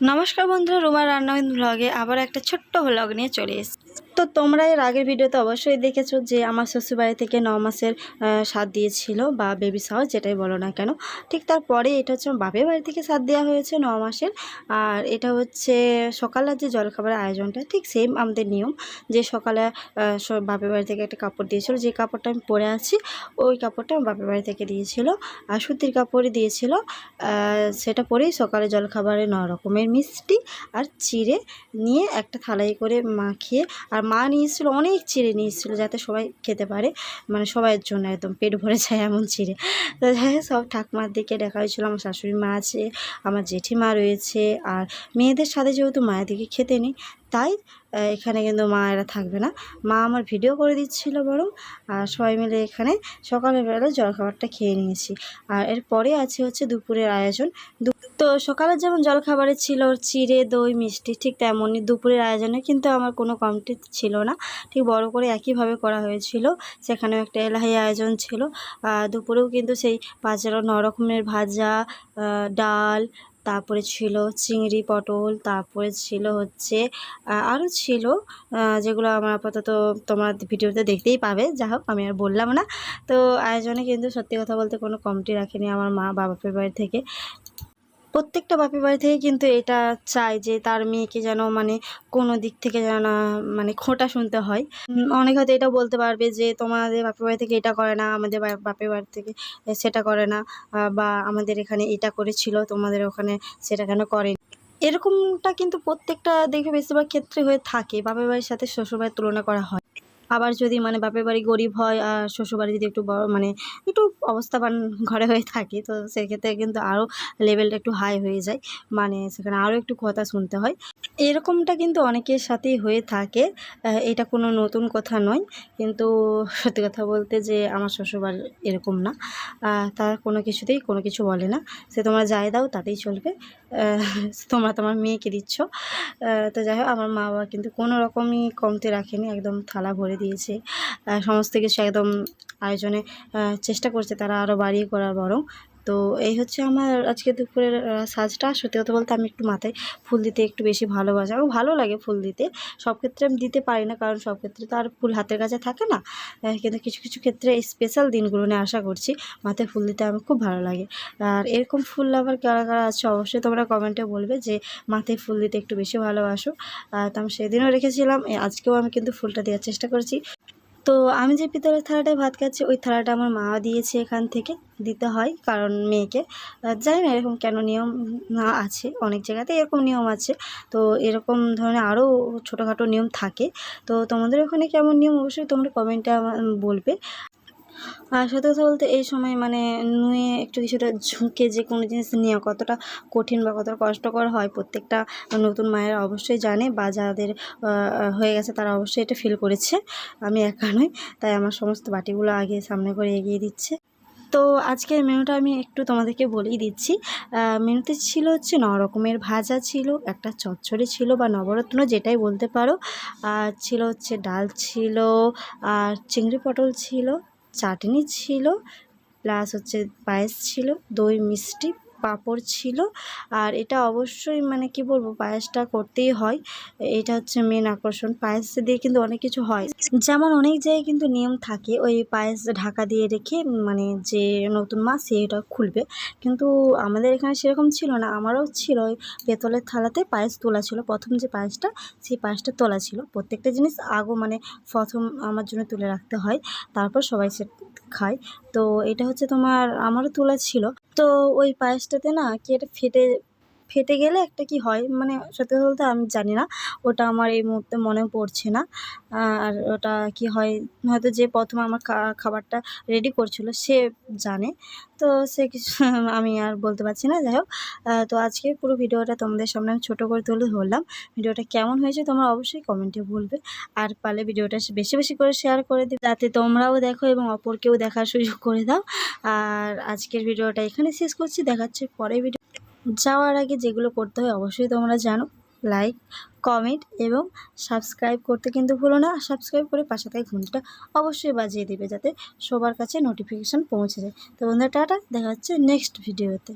নমস্কার বন্ধুরা রুমার রান্নাবিন ভ্লগে আবার একটা ছোট্ট ব্লগ নিয়ে চলে এসেছি। তো তোমরা এর আগের ভিডিওতে অবশ্যই দেখেছ যে আমার শ্বশুরবাড়ি থেকে ন মাসের স্বাদ দিয়েছিল বা বেবি সাওয়ার যেটাই বলো না কেন। ঠিক তারপরে এটা হচ্ছে বাপের বাড়ি থেকে স্বাদ দেওয়া হয়েছে ন মাসের। আর এটা হচ্ছে সকালের যে জলখাবারের আয়োজনটা, ঠিক সেম আমাদের নিয়ম, যে সকালে বাপের বাড়ি থেকে একটা কাপড় দিয়েছিল, যে কাপড়টা আমি পরে আছি ওই কাপড়টা আমার বাপের বাড়ি থেকে দিয়েছিল। আর সুতির কাপড়ই দিয়েছিল সেটা পরেই সকালে জলখাবারে ন রকমের মিষ্টি আর চিড়ে নিয়ে একটা থালাই করে মাখিয়ে আর মা নিয়ে এসেছিল অনেক চিড়ে নিয়ে এসেছিল যাতে সবাই খেতে পারে। মানে সবাইয়ের জন্য একদম পেট ভরে যায় এমন চিড়ে। তো সব ঠাকুমার দিকে দেখা হয়েছিলো। আমার শাশুড়ি মা আছে, আমার জেঠিমা রয়েছে আর মেয়েদের সাথে যেহেতু মায়ের দিকে খেতে নেই, তাই এখানে কিন্তু মা এরা থাকবে না। মা আমার ভিডিও করে দিচ্ছিল বরং, আর সবাই মিলে এখানে সকালের বেলা জলখাবারটা খেয়ে নিয়েছি। আর এরপরে আছে হচ্ছে দুপুরের আয়োজন। তো সকালে যেমন জলখাবারে ছিল, চিড়ে, দই, মিষ্টি, ঠিক তেমনই দুপুরের আয়োজনে কিন্তু আমার কোনো কমতি ছিল না। ঠিক বড় করে একইভাবে করা হয়েছিল। সেখানেও একটা এলাহি আয়োজন ছিল। দুপুরেও কিন্তু সেই পাঁচ ন রকমের ভাজা ডাল, তারপরে ছিল চিংড়ি, পটল, তারপরে ছিল হচ্ছে আরও ছিল যেগুলো আমার আপাতত তোমরা ভিডিওতে দেখতেই পাবে। যা হোক, আমি আর বললাম না। তো আয়োজনে কিন্তু সত্যি কথা বলতে কোনো কমটি রাখেনি আমার মা বাপের বাড়ি থেকে। প্রত্যেকটা বাপের বাড়ি থেকে কিন্তু এটা চায় যে তার মেয়েকে যেন মানে কোনো দিক থেকে যেন মানে খোঁটা শুনতে হয়। অনেক হয়তো এটা বলতে পারবে যে তোমাদের বাপের বাড়ি থেকে এটা করে না, আমাদের বাপের বাড়ি থেকে সেটা করে না বা আমাদের এখানে এটা করেছিল, তোমাদের ওখানে সেটা কেন করে এরকমটা কিন্তু প্রত্যেকটা দেখে বেশিরভাগ ক্ষেত্রে হয়ে থাকে, বাপের বাড়ির সাথে শ্বশুরবাড়ির তুলনা করা হয়। আবার যদি মানে বাপের বাড়ি গরিব হয়, আর শ্বশুরবাড়ি যদি একটু বড় মানে একটু অবস্থাবান ঘরে হয়ে থাকে, তো সেক্ষেত্রে কিন্তু আরও লেভেলটা একটু হাই হয়ে যায়। মানে সেখানে আরও একটু কথা শুনতে হয়। এরকমটা কিন্তু অনেকের সাথেই হয়ে থাকে। এটা কোনো নতুন কথা নয়। কিন্তু সত্যি কথা বলতে যে আমার শ্বশুরবাড়ি এরকম না। তার কোনো কিছুতেই কোনো কিছু বলে না। সে তোমরা যাই দাও, তাতেই চলবে। তোমরা তোমার মেয়েকে দিচ্ছ। তো যাই হোক, আমার মা বাবা কিন্তু কোনো রকমই কমতে রাখেনি। একদম থালা ভরে দিয়েছে। সমস্ত কিছু একদম আয়োজনে চেষ্টা করছে তারা আরও বাড়িয়ে করার বরং। তো এই হচ্ছে আমার আজকে দুপুরের সাজটা। সত্যি কথা বলতে আমি একটু মাথায় ফুল দিতে একটু বেশি ভালোবাসি। আমার ভালো লাগে ফুল দিতে। সব ক্ষেত্রে আমি দিতে পারি না, কারণ সব ক্ষেত্রে তো আর ফুল হাতের কাছে থাকে না। কিন্তু কিছু কিছু ক্ষেত্রে স্পেশাল দিনগুলো নিয়ে আশা করছি মাথায় ফুল দিতে আমার খুব ভালো লাগে। আর এরকম ফুল আবার কারা কারা আছে অবশ্যই তোমরা কমেন্টে বলবে যে মাথায় ফুল দিতে একটু বেশি ভালোবাসো। তো আমি সেদিনও রেখেছিলাম। আজকেও আমি কিন্তু ফুলটা দেওয়ার চেষ্টা করছি। তো আমি যে পিতলের থালাটায় ভাত খাচ্ছি, ওই থালাটা আমার মা দিয়েছে এখান থেকে, দিতে হয় কারণ মেয়েকে। জানি না এরকম কেন নিয়ম না আছে, অনেক জায়গাতে এরকম নিয়ম আছে। তো এরকম ধরনের আরও ছোটোখাটো নিয়ম থাকে। তো তোমাদের ওখানে কেমন নিয়ম? অবশ্যই তোমরা কমেন্টে বলবে। আর সত্যি কথা বলতে এই সময় মানে নুয়ে একটু কিছুটা ঝুঁকে যে কোনো জিনিস নেওয়া কতটা কঠিন বা কতটা কষ্টকর হয়, প্রত্যেকটা নতুন মায়েরা অবশ্যই জানে বা যাদের হয়ে গেছে তারা অবশ্যই এটা ফিল করেছে। আমি একা নই, তাই আমার সমস্ত বাটিগুলো আগে সামনে করে এগিয়ে দিচ্ছে। তো আজকের মেনুটা আমি একটু তোমাদেরকে বলেই দিচ্ছি। মেনুতে ছিল হচ্ছে ন রকমের ভাজা ছিল, একটা চচ্চড়ি ছিল বা নবরত্ন যেটাই বলতে পারো। আর ছিল হচ্ছে ডাল ছিল, আর চিংড়ি পটল ছিল চাটনি ছিল প্লাস হচ্ছে পায়েস ছিল দই মিষ্টি পাঁপড় ছিল। আর এটা অবশ্যই মানে কি বলব, পায়েসটা করতেই হয়। এটা হচ্ছে মেন আকর্ষণ। পায়েস দিয়ে কিন্তু অনেক কিছু হয়। যেমন অনেক জায়গায় কিন্তু নিয়ম থাকে, ওই পায়েস ঢাকা দিয়ে রেখে মানে যে নতুন মাছ, সে এটা খুলবে। কিন্তু আমাদের এখানে সেরকম ছিল না। আমারও ছিল ওই পেতলের থালাতে পায়েস তোলা ছিল। প্রথম যে পায়েসটা, সেই পায়েসটা তোলা ছিল। প্রত্যেকটা জিনিস আগো মানে প্রথম আমার জন্য তুলে রাখতে হয়। তারপর সবাই সে খায়। তো এটা হচ্ছে তোমার, আমারও তোলা ছিল। তো ওই পায়েসটাতে না কি একটা ফেটে ফেটে গেলে একটা কি হয়? মানে সত্যি বলতে আমি জানি না। ওটা আমার এই মুহূর্তে মনে পড়ছে না। আর ওটা কি হয়? হয়তো যে প্রথমে আমার খাবারটা রেডি করছিল, সে জানে। তো সে কিছু আমি আর বলতে পারছি না। যাই হোক তো আজকে পুরো ভিডিওটা তোমাদের সামনে আমি ছোটো করে তুলে ধরলাম। ভিডিওটা কেমন হয়েছে তোমরা অবশ্যই কমেন্টে বলবে। আর পারলে ভিডিওটা বেশি বেশি করে শেয়ার করে দিবে। যাতে তোমরাও দেখো এবং অপরকেও দেখার সুযোগ করে দাও। আর আজকের ভিডিওটা এখানে শেষ করছি। দেখাচ্ছে পরে ভিডিও যাওয়ার আগে যেগুলো করতে হয় অবশ্যই তোমরা জানো। লাইক কমেন্ট এবং সাবস্ক্রাইব করতে কিন্তু ভুলো না। সাবস্ক্রাইব করে পাশে থেকে ঘণ্টা অবশ্যই বাজিয়ে দেবে যাতে সবার কাছে নোটিফিকেশান পৌঁছে যায়। তো বন্ধুরা, টাটা। দেখা হচ্ছে নেক্সট ভিডিওতে